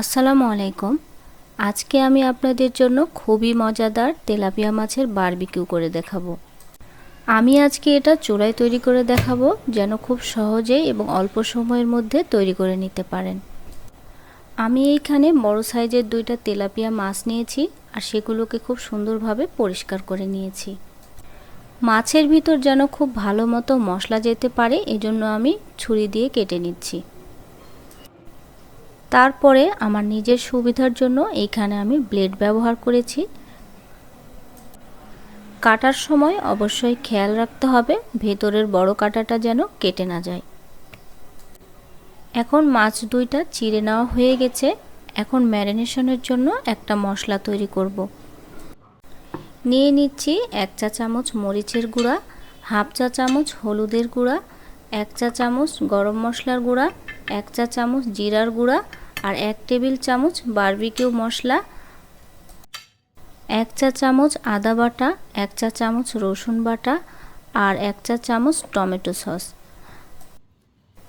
আসসালামু আলাইকুম। আজকে আমি আপনাদের জন্য খুবই মজাদার তেলাপিয়া মাছের বারবিকিউ করে দেখাবো। আমি আজকে এটা চূড়ায় তৈরি করে দেখাবো, যেন খুব সহজেই এবং অল্প সময়ের মধ্যে তৈরি করে নিতে পারেন। আমি এইখানে বড় সাইজের দুইটা তেলাপিয়া মাছ নিয়েছি আর সেগুলোকে খুব সুন্দরভাবে পরিষ্কার করে নিয়েছি। মাছের ভিতর যেন খুব ভালো মতো মশলা যেতে পারে, এজন্য আমি ছুরি দিয়ে কেটে নিচ্ছি। তারপরে আমার নিজের সুবিধার জন্য এইখানে আমি ব্লেড ব্যবহার করেছি। কাটার সময় অবশ্যই খেয়াল রাখতে হবে, ভেতরের বড় কাটাটা যেন কেটে না যায়। এখন মাছ দুইটা চিড়ে নেওয়া হয়ে গেছে। এখন ম্যারিনেশনের জন্য একটা মশলা তৈরি করব। নিয়ে নিচ্ছি এক চা চামচ মরিচের গুঁড়া, হাফ চা চামচ হলুদের গুঁড়া, এক চা চামচ গরম মশলার গুঁড়া, এক চা চামচ জিরার গুঁড়া আর এক টেবিল চামচ বারবিকিউ মশলা, এক চা চামচ আদা বাটা, এক চা চামচ রসুন বাটা আর এক চা চামচ টমেটো সস।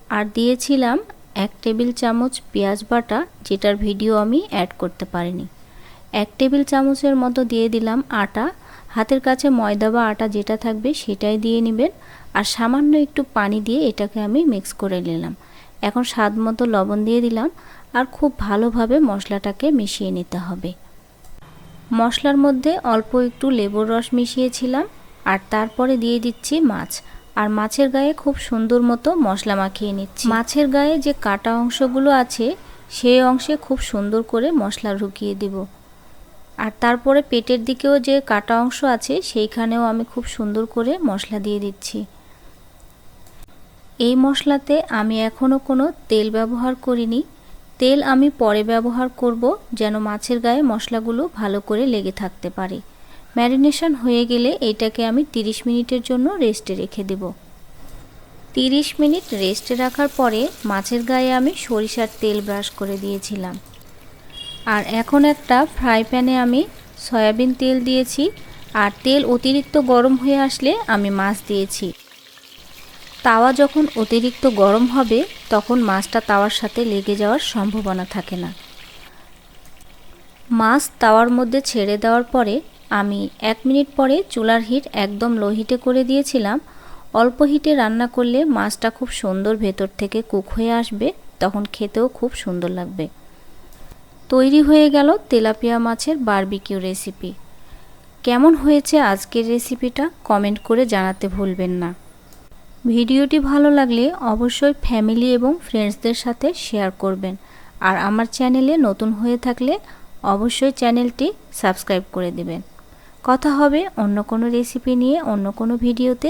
আর দিয়েছিলাম এক টেবিল চামচ পেঁয়াজ বাটা, যেটার ভিডিও আমি অ্যাড করতে পারিনি। এক টেবিল চামচের মতো দিয়ে দিলাম আটা। হাতের কাছে ময়দা বা আটা যেটা থাকবে সেটাই দিয়ে নেবেন। আর সামান্য একটু পানি দিয়ে এটাকে আমি মিক্স করে নিলাম। এখন স্বাদ মতো লবণ দিয়ে দিলাম আর খুব ভালোভাবে মশলাটাকে মিশিয়ে নিতে হবে। মশলার মধ্যে অল্প একটু লেবুর রস মিশিয়েছিলাম আর তারপরে দিয়ে দিচ্ছি মাছ। আর মাছের গায়ে খুব সুন্দর মতো মশলা মাখিয়ে নিচ্ছি। মাছের গায়ে যে কাটা অংশগুলো আছে সেই অংশে খুব সুন্দর করে মশলা ঢুকিয়ে দিব। আর তারপরে পেটের দিকেও যে কাটা অংশ আছে, সেইখানেও আমি খুব সুন্দর করে মশলা দিয়ে দিচ্ছি। এই মশলাতে আমি এখনও কোনো তেল ব্যবহার করিনি। তেল আমি পরে ব্যবহার করব যেন মাছের গায়ে মশলাগুলো ভালো করে লেগে থাকতে পারে। ম্যারিনেশন হয়ে গেলে এটাকে আমি 30 মিনিটের জন্য রেস্টে রেখে দেব। 30 মিনিট রেস্টে রাখার পরে মাছের গায়ে আমি সরিষার তেল ব্রাশ করে দিয়েছিলাম। আর এখন একটা ফ্রাই প্যানে আমি সয়াবিন তেল দিয়েছি। আর তেল অতিরিক্ত গরম হয়ে আসলে আমি মাছ দিয়েছি। তাওয়া যখন অতিরিক্ত গরম হবে, তখন মাছটা তাওয়ার সাথে লেগে যাওয়ার সম্ভাবনা থাকে না। মাছ তাওয়ার মধ্যে ছেড়ে দেওয়ার পরে আমি এক মিনিট পরে চুলার হিট একদম লো হিটে করে দিয়েছিলাম। অল্প হিটে রান্না করলে মাছটা খুব সুন্দর ভেতর থেকে কুক হয়ে আসবে, তখন খেতেও খুব সুন্দর লাগবে। তৈরি হয়ে গেল তেলাপিয়া মাছের বারবিকিউ রেসিপি। কেমন হয়েছে আজকের রেসিপিটা কমেন্ট করে জানাতে ভুলবেন না। ভিডিওটি ভালো লাগলে অবশ্যই ফ্যামিলি এবং ফ্রেন্ডসদের সাথে শেয়ার করবেন। আর আমার চ্যানেলে নতুন হয়ে থাকলে অবশ্যই চ্যানেলটি সাবস্ক্রাইব করে দেবেন। কথা হবে অন্য কোনো রেসিপি নিয়ে অন্য কোনো ভিডিওতে।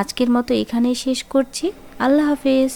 আজকের মতো এখানেই শেষ করছি। আল্লাহ হাফেজ।